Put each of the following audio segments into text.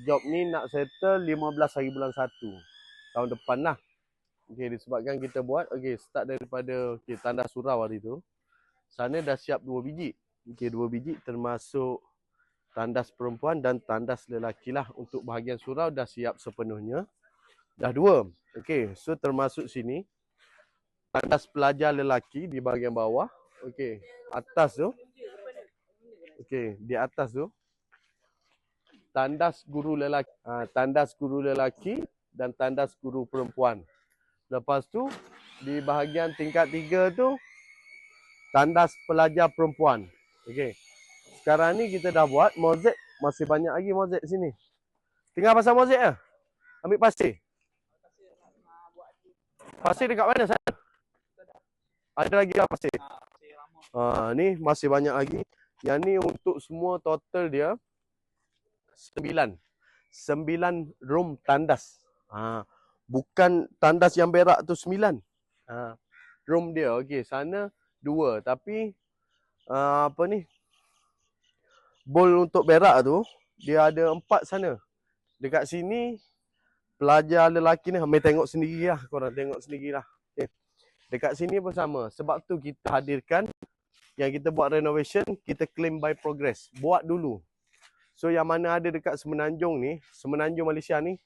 job ni nak settle 15 hari bulan 1 tahun depan lah. Okey, disebabkan kita buat, okey, start daripada okey, tandas surau hari tu. Sana dah siap dua biji. Okey, dua biji termasuk tandas perempuan dan tandas lelaki lah. Untuk bahagian surau dah siap sepenuhnya. Dah dua. Okey, so termasuk sini. Tandas pelajar lelaki di bahagian bawah. Okey, atas tu. Okey, di atas tu. Tandas guru lelaki, ha, tandas guru lelaki dan tandas guru perempuan. Lepas tu di bahagian tingkat tiga tu tandas pelajar perempuan. Okey. Sekarang ni kita dah buat mozaik masih banyak lagi mozaik sini. Tinggal pasang mozaik ah. Ambil pasir. Pasir dekat mana sana? Ada lagi lah pasir. Ha, ni masih banyak lagi. Yang ni untuk semua total dia sembilan. Sembilan room tandas. Ha, bukan tandas yang berak tu sembilan. Ha, room dia, okey. Sana dua. Tapi uh, apa ni? Bowl untuk berak tu dia ada empat sana. Dekat sini pelajar lelaki ni ambil tengok sendiri lah. Korang tengok sendiri lah. Okay. Dekat sini pun sama. Sebab tu kita hadirkan yang kita buat renovation, kita claim by progress. Buat dulu. So yang mana ada dekat Semenanjung ni, Semenanjung Malaysia ni,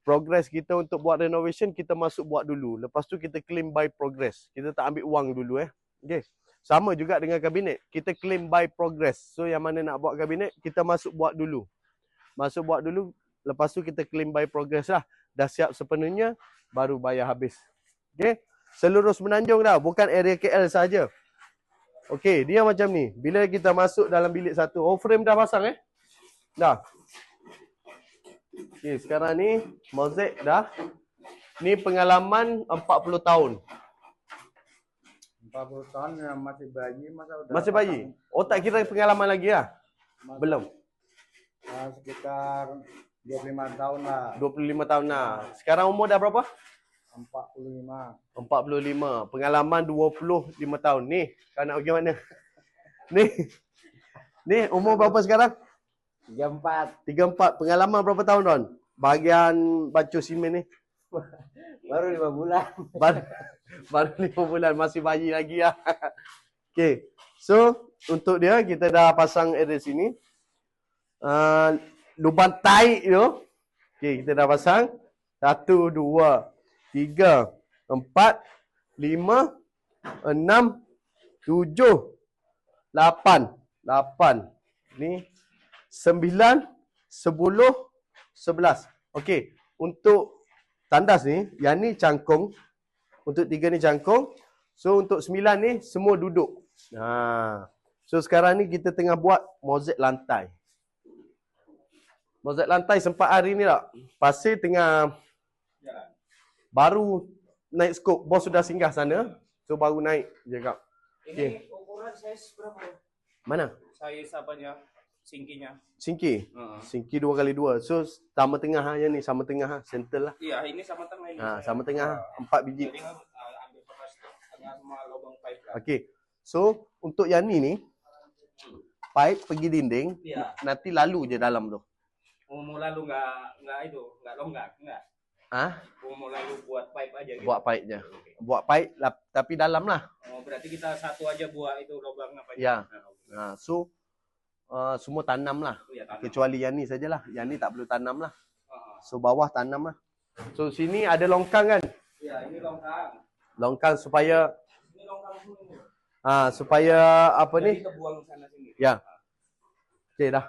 progress kita untuk buat renovation kita masuk buat dulu. Lepas tu kita claim by progress. Kita tak ambil wang dulu eh. Okay. Sama juga dengan kabinet. Kita claim by progress. So yang mana nak buat kabinet, kita masuk buat dulu. Masuk buat dulu. Lepas tu kita claim by progress lah. Dah siap sepenuhnya, baru bayar habis. Okay. Seluruh Semenanjung dah. Bukan area KL saja. Okay, dia macam ni. Bila kita masuk dalam bilik satu. Oh, frame dah pasang eh? Dah. Okay, sekarang ni mozaik dah. Ni pengalaman 40 tahun. 40 tahun yang masih bayi masa udah Masih bayi? Oh tak kira pengalaman lagi lah? Masa, Belum? uh, sekitar 25 tahun lah 25 tahun lah. Sekarang umur dah berapa? 45 45. Pengalaman 25 tahun. Ni, kau nak pergi mana? Ni. Ni, umur berapa sekarang? 34 34. Pengalaman berapa tahun, Ron? Bahagian baju simen ni. baru 5 bulan Baru, baru 5 bulan. Masih bayi lagi lah. Okay. So, untuk dia, kita dah pasang area sini. Uh, lubang taik tu. Okay, kita dah pasang. Satu, dua, tiga, empat, lima, enam, tujuh, lapan. Lapan. Ni sembilan, sepuluh, sebelas. Okey, untuk tandas ni, yang ni cangkung. Untuk tiga ni cangkung. So untuk sembilan ni semua duduk. Ha. So sekarang ni kita tengah buat mozaik lantai. Mozaik lantai sempat hari ni tak? Pasir tengah baru naik skop. Bos sudah singgah sana. So baru naik je kak. Ini Okey. ukuran saiz berapa? Mana? Saiz apanya? Singkinya. Singki. Uh. Singki dua kali dua. So sama tengah ha, yang ni. Sama tengah ha. Center lah. Iya, ini sama tengah ini. Ha, sama tengah ha. Empat biji. Jadi uh, ambil tengah semua lubang pipe lah. Okey. So untuk yang ni ni. Pipe pergi dinding. Iya. Nanti lalu je dalam tu. Umur lalu nggak nggak itu, nggak longgak, nggak. Ah, Umur lalu buat pipe aja gitu. Buat pipe je. Oke. Buat pipe tapi dalam lah. Oh, berarti kita satu aja buat itu lubang apa Ya. Nah, oke. Ha, so uh, semua tanam lah. Oh, ya, tanam. Kecuali yang ni sajalah. Yang ni tak perlu tanam lah. Ah. So bawah tanam lah. So sini ada longkang kan? Iya, ini longkang. Longkang supaya Ini longkang ah supaya apa Jadi ni? kita buang sana sini. Ya. Okey dah.